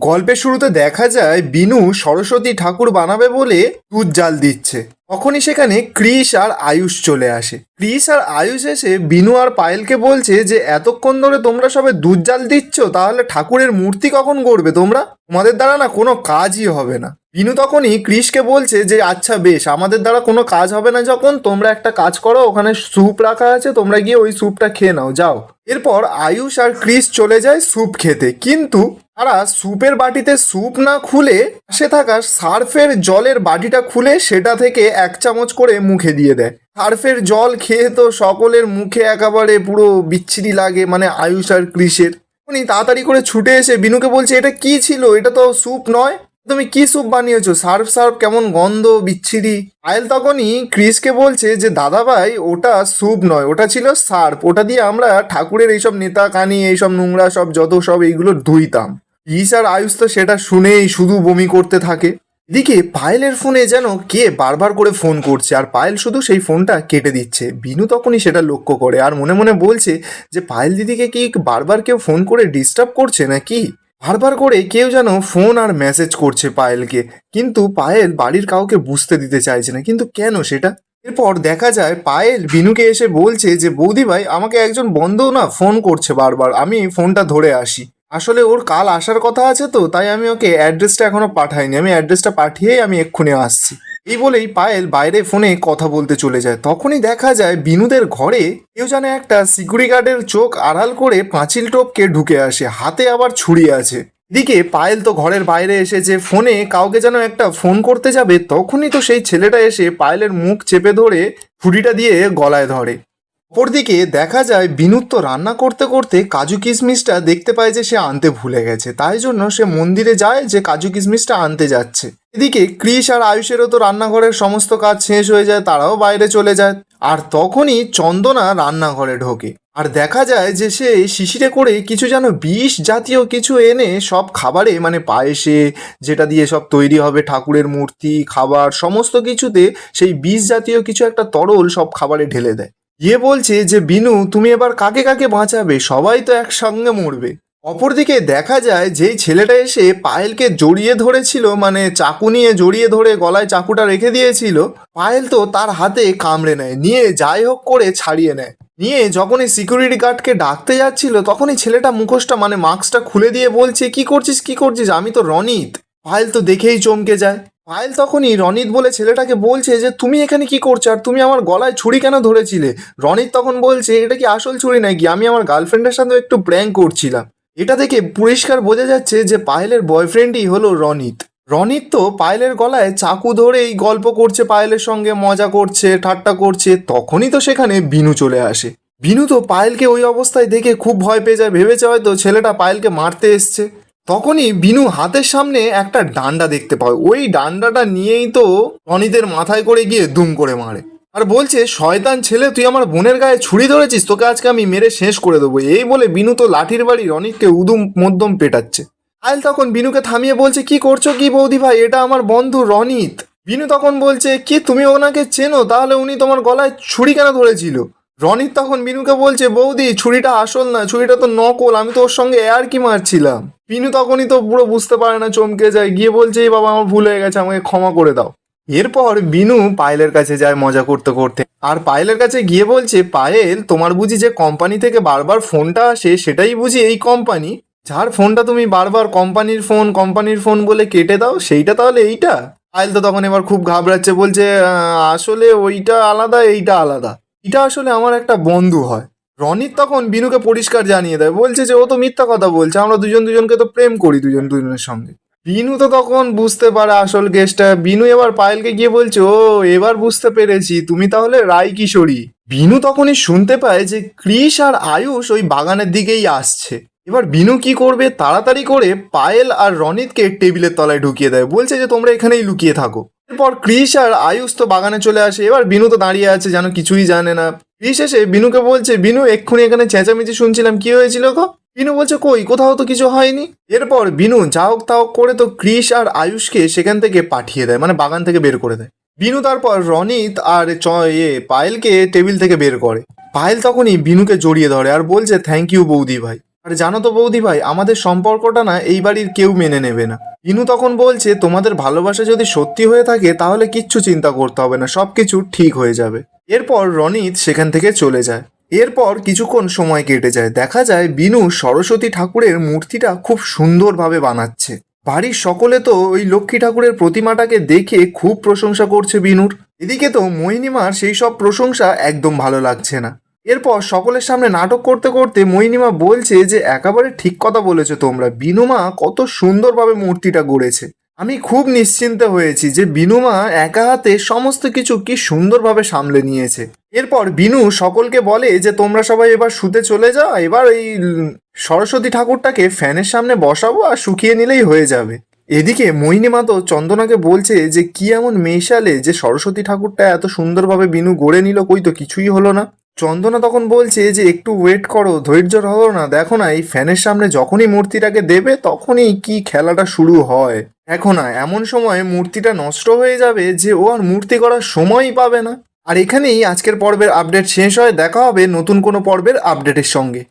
গল্পের শুরুতে দেখা যায় বিনু সরস্বতী ঠাকুর বানাবে বলে দুধ জাল দিচ্ছে। তখনই সেখানে ক্রিস আর আয়ুষ চলে আসে। ক্রিস আর আয়ুষ এসে বিনু আর পায়েলকে বলছে যে, এতক্ষণ ধরে তোমরা সবে দুধ জাল দিচ্ছ, তাহলে ঠাকুরের মূর্তি কখন গড়বে তোমরা? তোমাদের দ্বারা না কোনো কাজই হবে না। বিনু তখনই ক্রিসকে বলছে যে আচ্ছা বেশ, আমাদের দ্বারা কোনো কাজ হবে না যখন, তোমরা একটা কাজ করো, ওখানে স্যুপ রাখা আছে, তোমরা গিয়ে ওই স্যুপটা খেয়ে নাও, যাও। এরপর আয়ুষ আর ক্রিস চলে যায় স্যুপ খেতে। কিন্তু তারা স্যুপের বাটিতে স্যুপ না খুলে, পাশে থাকা সার্ফের জলের বাটিটা খুলে, সেটা থেকে এক চামচ করে মুখে দিয়ে দেয়। সার্ফের জল খেয়ে তো সকলের মুখে একেবারে পুরো বিচ্ছিরি লাগে মানে আয়ুষ আর ক্রিসের তাড়াতাড়ি করে ছুটে এসে বিনুকে বলছে, এটা কি ছিল? এটা তো স্যুপ নয়। তুমি কি স্যুপ বানিয়েছো? সার্ফ সার্ফ, কেমন গন্ধ, বিচ্ছিরি? আয়েল তখনই ক্রিসকে বলছে যে, দাদাভাই, ওটা স্যুপ নয়, ওটা ছিল সার্ফ। ওটা দিয়ে আমরা ঠাকুরের এইসব নেতা কানি এইসব নোংরা সব, যত সব এইগুলো ধুইতাম। ইস আর আয়ুষ তো সেটা শুনেই শুধু বমি করতে থাকে। এদিকে পায়েলের ফোনে যেন কে বারবার করে ফোন করছে, আর পায়েল শুধু সেই ফোনটা কেটে দিচ্ছে। বিনু তখনই সেটা লক্ষ্য করে, আর মনে মনে বলছে যে, পায়েল দিদিকে কি বারবার কেউ ফোন করে ডিস্টার্ব করছে নাকি? বারবার করে কেউ যেন ফোন আর মেসেজ করছে পায়েলকে, কিন্তু পায়েল বাড়ির কাউকে বুঝতে দিতে চাইছে না। কিন্তু কেন সেটা? এরপর দেখা যায়, পায়েল বিনুকে এসে বলছে যে, বৌদি ভাই, আমাকে একজন বন্ধু না ফোন করছে বারবার, আমি ফোনটা ধরে আসি। আসলে ওর কাল আসার কথা আছে তো, তাই আমি ওকে অ্যাড্রেসটা এখনও পাঠাইনি। আমি অ্যাড্রেসটা পাঠিয়েই আমি এক্ষুনি আসছি। এই বলেই পায়েল বাইরে ফোনে কথা বলতে চলে যায়। তখনই দেখা যায় বিনুদের ঘরে কেউ যেন একটা সিকিউরিটি গার্ডের চোখ আড়াল করে পাঁচিল টোপকে ঢুকে আসে, হাতে আবার ছুরি আছে। এদিকে পায়েল তো ঘরের বাইরে এসেছে, ফোনে কাউকে যেন একটা ফোন করতে যাবে, তখনই তো সেই ছেলেটা এসে পায়েলের মুখ চেপে ধরে ছুরিটা দিয়ে গলায় ধরে। অপরদিকে দেখা যায় বিনুর তো রান্না করতে করতে কাজু কিশমিশটা দেখতে পায় যে সে আনতে ভুলে গেছে। তাই জন্য সে মন্দিরে যায় যে কাজু কিশমিশটা আনতে যাচ্ছে। এদিকে ক্রিস আর আয়ুষেরও তো রান্নাঘরের সমস্ত কাজ শেষ হয়ে যায়, তারাও বাইরে চলে যায়। আর তখনই চন্দনা রান্নাঘরে ঢোকে। আর দেখা যায় যে সে শিশিরে করে কিছু যেন বিষ জাতীয় কিছু এনে সব খাবারে মানে পায়েসে যেটা দিয়ে সব তৈরি হবে, ঠাকুরের মূর্তি, খাবার, সমস্ত কিছুতে সেই বিষ জাতীয় কিছু একটা তরল সব খাবারে ঢেলে দেয়। ইয়ে বলছে যে, বিনু, তুমি এবার কাকে কাকে বাঁচাবে? সবাই তো একসঙ্গে মরবে। অপরদিকে দেখা যায় যেই ছেলেটা এসে পায়েলকে জড়িয়ে ধরেছিল মানে চাকু নিয়ে জড়িয়ে ধরে গলায় চাকুটা রেখে দিয়েছিল। পায়েল তো তার হাতে কামড়ে নেয়, নিয়ে যাই হোক করে ছাড়িয়ে নেয়। নিয়ে যখনই সিকিউরিটি গার্ডকে ডাকতে যাচ্ছিল, তখনই ছেলেটা মুখোশটা মানে মাস্কটা খুলে দিয়ে বলছে, কি করছিস কি করছিস? আমি তো রনিত। পায়েল তো দেখেই চমকে যায়। পায়েল তখনই রনিত বলে ছেলেটাকে বলছে যে, তুমি এখানে কি করছ? আর তুমি আমার গলায় ছুরি কেন ধরেছিলে? রনিত তখন বলছে, এটা কি আসল ছুরি নাকি? আমি আমার গার্লফ্রেন্ডের সাথে একটু প্র্যাঙ্ক করছিলাম। এটা দেখে পরিষ্কার বোঝা যাচ্ছে যে, পায়েলের বয়ফ্রেন্ডই হলো রনিত। রনিত তো পায়েলের গলায় চাকু ধরেই গল্প করছে, পায়েলের সঙ্গে মজা করছে, ঠাট্টা করছে। তখনই তো সেখানে বিনু চলে আসে। বিনু তো পায়েলকে ওই অবস্থায় দেখে খুব ভয় পেয়ে যায়। ভেবেছে হয়তো ছেলেটা পায়েলকে মারতে এসছে। তখনই বিনু হাতের সামনে একটা ডান্ডা দেখতে পায়। ওই ডান্ডাটা নিয়েই তো রনিতের মাথায় করে গিয়ে দুম করে মারে। আর বলছে, শয়তান ছেলে, তুই আমার বোনের গায়ে ছুরি ধরেছিস? তোকে আজকে আমি মেরে শেষ করে দেবো। এই বলে বিনু তো লাঠির বাড়ি রনিতকে উদুম মধ্যম পেটাচ্ছে। আইল তখন বিনুকে থামিয়ে বলছে, কি করছ কি বৌদি ভাই? এটা আমার বন্ধু রনিত। বিনু তখন বলছে, কি তুমি ওনাকে চেনো? তাহলে উনি তোমার গলায় ছুরি কেন ধরেছিল? রনিত তখন বিনুকে বলছে, বৌদি, ছুরিটা আসল না, ছুরিটা তো নকল, আমি তো ওর সঙ্গে এয়ার কি মারছিলাম? বিনু তখনই তো পুরো বুঝতে পারে না, চমকে যায়, গিয়ে বলছে, এই বাবা, আমার ভুল হয়ে গেছে, আমাকে ক্ষমা করে দাও। এরপর বিনু পায়েলের কাছে যায় মজা করতে করতে। আর পায়েলের কাছে গিয়ে বলছে, পায়েল, তোমার বুঝি যে কোম্পানি থেকে বারবার ফোনটা আসে, সেটাই বুঝি এই কোম্পানি? যার ফোনটা তুমি বারবার কোম্পানির ফোন কোম্পানির ফোন বলে কেটে দাও, সেইটা তাহলে এইটা? পায়েল তো তখন এবার খুব ঘাবড়াচ্ছে, বলছে আসলে ওইটা আলাদা, এইটা আলাদা। এটা আসলে আমার একটা বন্ধু হয়। রনিত তখন বিনুকে পরিষ্কার জানিয়ে দেয়, বলছে যে ও তো মিথ্যা কথা বলছে, আমরা দুজন দুজনকে তো প্রেম করি দুজন দুজনের সঙ্গে। বিনু তো তখন বুঝতে পারে আসল কেসটা বিনু এবার পায়েলকে গিয়ে বলছে, ও, এবার বুঝতে পেরেছি, তুমি তাহলে রায় কিশোরী বিনু তখনই শুনতে পায় যে ক্রিস আর আয়ুষ ওই বাগানের দিকেই আসছে। এবার বিনু কি করবে, তাড়াতাড়ি করে পায়েল আর রনিতকে টেবিলের তলায় ঢুকিয়ে দেয়। বলছে যে, তোমরা এখানেই লুকিয়ে থাকো। এরপর ক্রিস আর আয়ুষ তো বাগানে চলে আসে। এবার বিনু তো দাঁড়িয়ে আছে, যেন কিছুই জানে না। ক্রিস এসে বিনুকে বলছে, বিনু, এক্ষুনি এখানে চেঁচামেচি শুনছিলাম, কি হয়েছিল গো? বিনু বলছে, কই, কোথাও তো কিছু হয়নি? এরপর বিনু যা হোক তা হোক করে তো ক্রিস আর আয়ুষকে সেখান থেকে পাঠিয়ে দেয় মানে বাগান থেকে বের করে দেয়। বিনু তারপর রনিত আর এ, পায়েলকে টেবিল থেকে বের করে। পায়েল তখনই বিনুকে জড়িয়ে ধরে আর বলছে থ্যাংক ইউ বৌদি ভাই। আর জানো তো বৌদি ভাই, আমাদের সম্পর্কটা না এই বাড়ির কেউ মেনে নেবে না। বিনু তখন বলছে, তোমাদের ভালোবাসা যদি সত্যি হয়ে থাকে, তাহলে কিচ্ছু চিন্তা করতে হবে না সব কিছু ঠিক হয়ে যাবে। এরপর রনিত সেখান থেকে চলে যায়। এরপর কিছুক্ষণ সময় কেটে যায়। দেখা যায় বিনু সরস্বতী ঠাকুরের মূর্তিটা খুব সুন্দরভাবে বানাচ্ছে। বাড়ির সকলে তো ওই লক্ষ্মী ঠাকুরের প্রতিমাটাকে দেখে খুব প্রশংসা করছে বিনুর। এদিকে তো মোহিনীমার সেই সব প্রশংসা একদম ভালো লাগছে না। এরপর সকলের সামনে নাটক করতে করতে মোহিনীমা বলছে যে, একেবারে ঠিক কথা বলেছ তোমরা। বিনুমা কত সুন্দরভাবে মূর্তিটা গড়েছে। আমি খুব নিশ্চিন্তে হয়েছি যে বিনুমা একা হাতে সমস্ত কিছু কি সুন্দরভাবে সামলে নিয়েছে। এরপর বিনু সকলকে বলে যে, তোমরা সবাই এবার শুতে চলে যাও। এবার এই সরস্বতী ঠাকুরটাকে ফ্যানের সামনে বসাবো আর শুকিয়ে নিলেই হয়ে যাবে। এদিকে মোহিনীমা তো চন্দনাকে বলছে যে, কি এমন মেশালে যে সরস্বতী ঠাকুরটা এত সুন্দরভাবে বিনু গড়ে নিল, কই তো কিছুই হলো না। চন্দনা তখন বলছে যে, একটু ওয়েট করো, ধৈর্য ধরো না, দেখো না, এই ফ্যানের সামনে যখনই মূর্তিটাকে দেবে, তখনই কি খেলাটা শুরু হয়। এখন না, এমন সময় মূর্তিটা নষ্ট হয়ে যাবে যে, ও আর মূর্তি করার সময়ই পাবে না। আর এখানেই আজকের পর্বের আপডেট শেষ হয়, দেখা হবে নতুন কোনো পর্বের আপডেটের সঙ্গে।